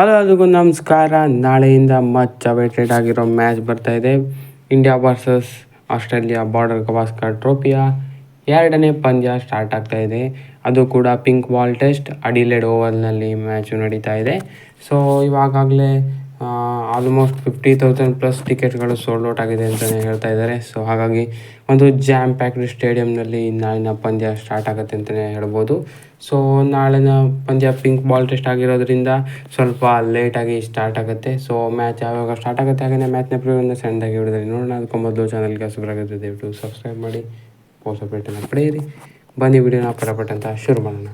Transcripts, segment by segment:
Hello ಅದಕ್ಕೂ ನಮಸ್ಕಾರ. ನಾಳೆಯಿಂದ ಮಚ್ ಅವೇಟೆಡ್ ಆಗಿರೋ ಮ್ಯಾಚ್ ಬರ್ತಾ ಇದೆ. India versus Australia Border Gavaskar ಟ್ರೋಫಿಯ ಎರಡನೇ ಪಂದ್ಯ ಸ್ಟಾರ್ಟ್ ಆಗ್ತಾ ಇದೆ. ಅದು ಕೂಡ ಪಿಂಕ್ ಬಾಲ್ ಟೆಸ್ಟ್ ಅಡಿಲೆಡ್ ಓವರ್ನಲ್ಲಿ ಮ್ಯಾಚು ನಡೀತಾ ಇದೆ. ಸೊ ಇವಾಗಲೇ ಆಲ್ಮೋಸ್ಟ್ ಫಿಫ್ಟಿ ತೌಸಂಡ್ ಪ್ಲಸ್ ಟಿಕೆಟ್ಗಳು ಸೋಲ್ಡ್ ಔಟ್ ಆಗಿದೆ ಅಂತಲೇ ಹೇಳ್ತಾ ಇದ್ದಾರೆ. ಸೊ ಹಾಗಾಗಿ ಒಂದು ಜಾಮ್ ಪ್ಯಾಕ್ಡ್ ಸ್ಟೇಡಿಯಂನಲ್ಲಿ ನಾಳಿನ ಪಂದ್ಯ ಸ್ಟಾರ್ಟ್ ಆಗುತ್ತೆ ಅಂತಲೇ ಹೇಳ್ಬೋದು. ಸೊ ನಾಳಿನ ಪಂದ್ಯ ಪಿಂಕ್ ಬಾಲ್ ಟೆಸ್ಟ್ ಆಗಿರೋದ್ರಿಂದ ಸ್ವಲ್ಪ ಲೇಟಾಗಿ ಸ್ಟಾರ್ಟ್ ಆಗುತ್ತೆ. ಸೊ ಮ್ಯಾಚ್ ಯಾವಾಗ ಸ್ಟಾರ್ಟ್ ಆಗುತ್ತೆ ಹಾಗೆಯೇ ಮ್ಯಾಚ್ನ ಪ್ರಿವ್ಯೂನ ಸಣ್ಣದಾಗಿ ಹಿಡಿದ್ರೆ ನೋಡೋಣ. ಅದಕ್ಕೆ ಮೊದಲು ಚಾನಲ್ಗೆ ಹಸುಬರಾಗುತ್ತೆ ದಯವಿಟ್ಟು ಸಬ್ಸ್ಕ್ರೈಬ್ ಮಾಡಿ ಪೋಸ್ಟ್ ಅಪ್ಡೇಟನ್ನು ಪಡೆಯಿರಿ. ಬನ್ನಿ, ವಿಡಿಯೋನ ಪಟಪಟ್ ಅಂತ ಶುರು ಮಾಡೋಣ.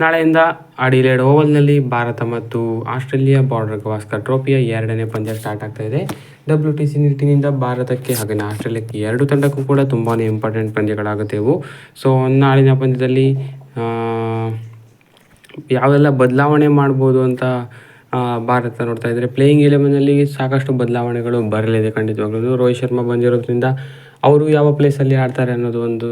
ನಾಳೆಯಿಂದ ಅಡಿಲೇಡ್ ಓವಲ್ನಲ್ಲಿ ಭಾರತ ಮತ್ತು ಆಸ್ಟ್ರೇಲಿಯಾ ಬಾರ್ಡರ್ ಗವಾಸ್ಕರ್ ಟ್ರೋಫಿಯ ಎರಡನೇ ಪಂದ್ಯ ಸ್ಟಾರ್ಟ್ ಆಗ್ತಾ ಇದೆ. ಡಬ್ಲ್ಯೂ ಟಿ ಸಿ ನಿಟ್ಟಿನಿಂದ ಭಾರತಕ್ಕೆ ಹಾಗೆಯೇ ಆಸ್ಟ್ರೇಲಿಯಾಕ್ಕೆ ಎರಡು ತಂಡಕ್ಕೂ ಕೂಡ ತುಂಬಾ ಇಂಪಾರ್ಟೆಂಟ್ ಪಂದ್ಯಗಳಾಗುತ್ತೆ ಇವು ಸೊ ನಾಳಿನ ಪಂದ್ಯದಲ್ಲಿ ಯಾವೆಲ್ಲ ಬದಲಾವಣೆ ಮಾಡ್ಬೋದು ಅಂತ ಭಾರತ ನೋಡ್ತಾ ಇದ್ದರೆ ಪ್ಲೇಯಿಂಗ್ ಇಲೆವೆನ್ನಲ್ಲಿ ಸಾಕಷ್ಟು ಬದಲಾವಣೆಗಳು ಬರಲಿದೆ ಖಂಡಿತವಾಗ್ಲೂ. ರೋಹಿತ್ ಶರ್ಮಾ ಬಂದಿರೋದ್ರಿಂದ ಅವರು ಯಾವ ಪ್ಲೇಸಲ್ಲಿ ಆಡ್ತಾರೆ ಅನ್ನೋದು ಒಂದು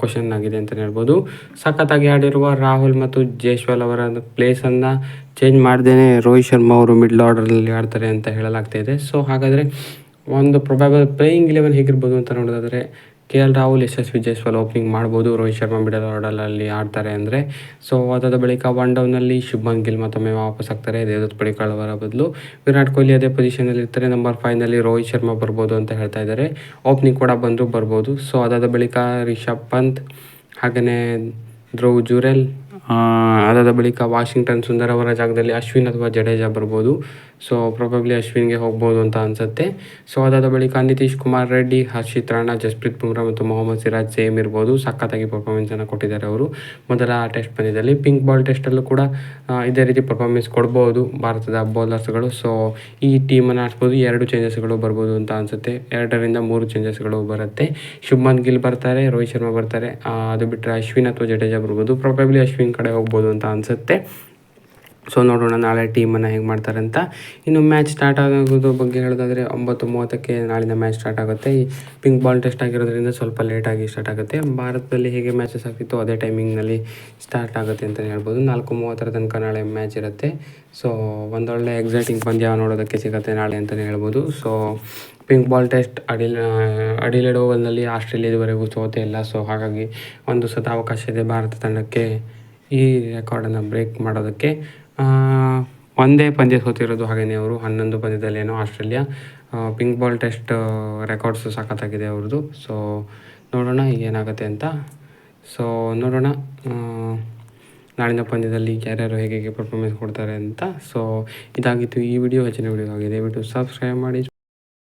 ಕ್ವಶನ್ ಆಗಿದೆ ಅಂತಲೇ ಹೇಳ್ಬೋದು. ಸಖತ್ತಾಗಿ ಆಡಿರುವ ರಾಹುಲ್ ಮತ್ತು ಜೈಶ್ವಾಲ್ ಅವರ ಪ್ಲೇಸನ್ನು ಚೇಂಜ್ ಮಾಡ್ದೇ ರೋಹಿತ್ ಶರ್ಮಾ ಅವರು ಮಿಡ್ಲ್ ಆರ್ಡರ್ನಲ್ಲಿ ಆಡ್ತಾರೆ ಅಂತ ಹೇಳಲಾಗ್ತಾ ಇದೆ. ಸೊ ಹಾಗಾದರೆ ಒಂದು ಪ್ರೊಬಾಬಲ್ ಪ್ಲೇಯಿಂಗ್ ಇಲೆವೆನ್ ಹೇಗಿರ್ಬೋದು ಅಂತ ನೋಡೋದಾದರೆ K L Rahul Yashasvi Jaiswal opening ಮಾಡ್ಬೋದು. ರೋಹಿತ್ ಶರ್ಮಾ ಮಿಡಲ್ ಆರ್ಡರಲ್ಲಿ ಆಡ್ತಾರೆ ಅಂದರೆ. ಸೊ ಅದಾದ ಬಳಿಕ ಒನ್ ಡೌನಲ್ಲಿ ಶುಭ್ಮನ್ ಗಿಲ್ ಮತ್ತೊಮ್ಮೆ ವಾಪಸ್ ಆಗ್ತಾರೆ. ದೇವದತ್ ಪಡಿಕಾಳ್ ಅವರ ಬದಲು. ವಿರಾಟ್ ಕೊಹ್ಲಿ ಅದೇ ಪೊಸಿಷನಲ್ಲಿ ಇರ್ತಾರೆ. ನಂಬರ್ ಫೈವ್ನಲ್ಲಿ ರೋಹಿತ್ ಶರ್ಮಾ ಬರ್ಬೋದು ಅಂತ ಹೇಳ್ತಾ ಇದ್ದಾರೆ. ಓಪನಿಂಗ್ ಕೂಡ ಬಂದರೂ ಬರ್ಬೋದು. ಸೊ ಅದಾದ ಬಳಿಕ ರಿಷಬ್ ಪಂತ್ ಹಾಗೆಯೇ ಧ್ರುವ್ ಜುರೆಲ್ ಅದಾದ ಬಳಿಕ ವಾಷಿಂಗ್ಟನ್ ಸುಂದರ್ ಅವರ ಜಾಗದಲ್ಲಿ ಅಶ್ವಿನ್ ಅಥವಾ ಜಡೇಜಾ ಬರ್ಬೋದು. ಸೊ ಪ್ರೊಬಬ್ಲಿ ಅಶ್ವಿನ್ಗೆ ಹೋಗ್ಬೋದು ಅಂತ ಅನಿಸುತ್ತೆ. ಸೊ ಅದಾದ ಬಳಿಕ ನಿತೀಶ್ ಕುಮಾರ್ ರೆಡ್ಡಿ, ಹರ್ಷಿತ್ ರಾಣಾ, ಜಸ್ಪ್ರೀತ್ ಬುಮ್ರಾ ಮತ್ತು ಮೊಹಮ್ಮದ್ ಸಿರಾಜ್ ಸೇಮ್ ಇರ್ಬೋದು. ಸಖತ್ತಾಗಿ ಪರ್ಫಾರ್ಮೆನ್ಸನ್ನು ಕೊಟ್ಟಿದ್ದಾರೆ ಅವರು. ಮೊದಲ ಟೆಸ್ಟ್ ಪಂದ್ಯದಲ್ಲಿ ಪಿಂಕ್ ಬಾಲ್ ಟೆಸ್ಟಲ್ಲೂ ಕೂಡ ಇದೇ ರೀತಿ ಪರ್ಫಾರ್ಮೆನ್ಸ್ ಕೊಡ್ಬೋದು ಭಾರತದ ಬೌಲರ್ಸ್ಗಳು ಸೊ ಈ ಟೀಮನ್ನು ಆಡಿಸ್ಬೋದು. ಎರಡು ಚೇಂಜಸ್ಗಳು ಬರ್ಬೋದು ಅಂತ ಅನಿಸುತ್ತೆ. ಎರಡರಿಂದ ಮೂರು ಚೇಂಜಸ್ಗಳು ಬರುತ್ತೆ. ಶುಭ್ಮನ್ ಗಿಲ್ ಬರ್ತಾರೆ, ರೋಹಿತ್ ಶರ್ಮಾ ಬರ್ತಾರೆ. ಅದು ಬಿಟ್ಟರೆ ಅಶ್ವಿನ್ ಅಥವಾ ಜಡೇಜಾ ಬರ್ಬೋದು. ಪ್ರಾಬಬ್ಲಿ ಅಶ್ವಿನ್ ಕಡೆ ಹೋಗ್ಬೋದು ಅಂತ ಅನಿಸುತ್ತೆ. ಸೊ ನೋಡೋಣ ನಾಳೆ ಟೀಮನ್ನು ಹೇಗೆ ಮಾಡ್ತಾರೆ ಅಂತ ಇನ್ನು ಮ್ಯಾಚ್ ಸ್ಟಾರ್ಟ್ ಆಗೋದ್ರ ಬಗ್ಗೆ ಹೇಳೋದಾದರೆ ಒಂಬತ್ತು ಮೂವತ್ತಕ್ಕೆ ನಾಳಿನ ಮ್ಯಾಚ್ ಸ್ಟಾರ್ಟ್ ಆಗುತ್ತೆ. ಈ ಪಿಂಕ್ ಬಾಲ್ ಟೆಸ್ಟ್ ಆಗಿರೋದ್ರಿಂದ ಸ್ವಲ್ಪ ಲೇಟಾಗಿ ಸ್ಟಾರ್ಟ್ ಆಗುತ್ತೆ. ಭಾರತದಲ್ಲಿ ಹೇಗೆ ಮ್ಯಾಚಸ್ ಆಗ್ತಿತ್ತು ಅದೇ ಟೈಮಿಂಗ್ನಲ್ಲಿ ಸ್ಟಾರ್ಟ್ ಆಗುತ್ತೆ ಅಂತಲೇ ಹೇಳ್ಬೋದು. ನಾಲ್ಕು ಮೂವತ್ತರ ತನಕ ನಾಳೆ ಮ್ಯಾಚ್ ಇರುತ್ತೆ. ಸೊ ಒಂದೊಳ್ಳೆ ಎಕ್ಸೈಟಿಂಗ್ ಪಂದ್ಯ ನೋಡೋದಕ್ಕೆ ಸಿಗುತ್ತೆ ನಾಳೆ ಅಂತಲೇ ಹೇಳ್ಬೋದು. So pink ball test Adel, Adelaide ಓವಲ್ನಲ್ಲಿ ಆಸ್ಟ್ರೇಲಿಯಾದವರೆಗೂ ಸೋತೆ ಇಲ್ಲ. ಸೊ ಹಾಗಾಗಿ ಒಂದು ಸತ ಅವಕಾಶ ಇದೆ ಭಾರತ ತಂಡಕ್ಕೆ ಈ ರೆಕಾರ್ಡನ್ನು ಬ್ರೇಕ್ ಮಾಡೋದಕ್ಕೆ. ಒಂದೇ ಪಂದ್ಯ ಸೋತಿರೋದು ಹಾಗೆಯೇ ಅವರು. ಹನ್ನೊಂದು ಪಂದ್ಯದಲ್ಲೇನೋ ಆಸ್ಟ್ರೇಲಿಯಾ. ಆ, ಪಿಂಕ್ ಬಾಲ್ ಟೆಸ್ಟ್ ರೆಕಾರ್ಡ್ಸು ಸಖತ್ತಾಗಿದೆ ಅವ್ರದ್ದು. ಸೊ ನೋಡೋಣ ಏನಾಗುತ್ತೆ ಅಂತ. ಸೊ ನೋಡೋಣ ನಾಳಿನ ಪಂದ್ಯದಲ್ಲಿ ಯಾರ್ಯಾರು ಹೇಗೆ ಹೇಗೆ ಪರ್ಫಾರ್ಮೆನ್ಸ್ ಕೊಡ್ತಾರೆ ಅಂತ. ಸೊ ಇದಾಗಿತ್ತು ಈ ವಿಡಿಯೋ ಹೆಚ್ಚಿನ ವಿಡಿಯೋ ಆಗಿದೆ ದಯವಿಟ್ಟು ಸಬ್ಸ್ಕ್ರೈಬ್ ಮಾಡಿ.